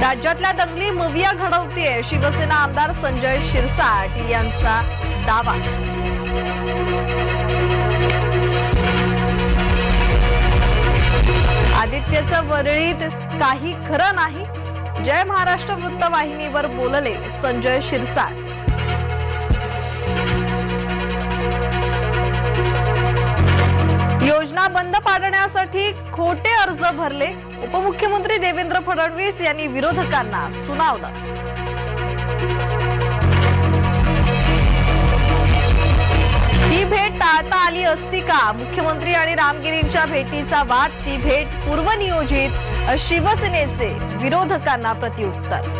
राज्यातल्या दंगली मुविया घडवतीये. शिवसेना आमदार संजय शिरसाट यांचा दावा. आदित्यचं वरळीत काही खरं नाही. जय महाराष्ट्र वृत्तवाहिनीवर बोलले संजय शिरसाट. बंद पाडण्यासाठी खोटे अर्ज भरले. उपमुख्यमंत्री देवेंद्र फडणवीस यांनी विरोधकांना सुनावलं. ही भेट टाळता आली असती का? मुख्यमंत्री आणि रामगिरींच्या भेटीचा वाद ती भेट पूर्वनियोजित शिवसेनेचे विरोधकांना प्रत्युत्तर.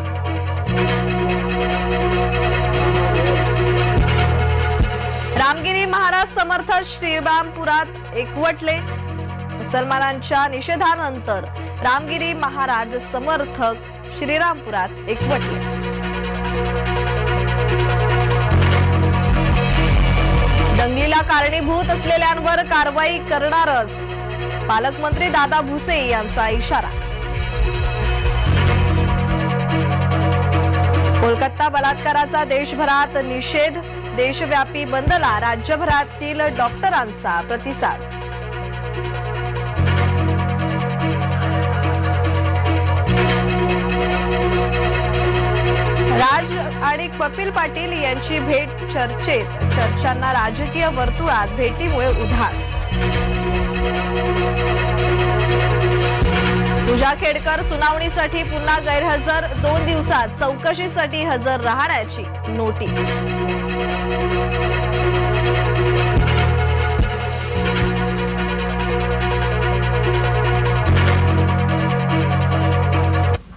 महाराज समर्थ श्रीरामपुरात एकवटले. मुसलमानांच्या निषेधानंतर रामगिरी महाराज समर्थक श्रीरामपुरात एकवटले. दंगलीला कारणीभूत असलेल्यांवर कारवाई करणारच पालकमंत्री दादा भुसे यांचा इशारा. कोलकाता बलात्काराचा देशभरात निषेध. देशव्यापी बंदला राज्यभरातील डॉक्टरांचा प्रतिसाद. राज आणि कपिल पाटील यांची भेट चर्चेत. चर्चांना राजकीय वर्तुळात भेटीमुळे उधाण. पूजा खेडकर सुनावणीसाठी पुन्हा गैरहजर. दोन दिवसात चौकशीसाठी हजर राहण्याची नोटीस.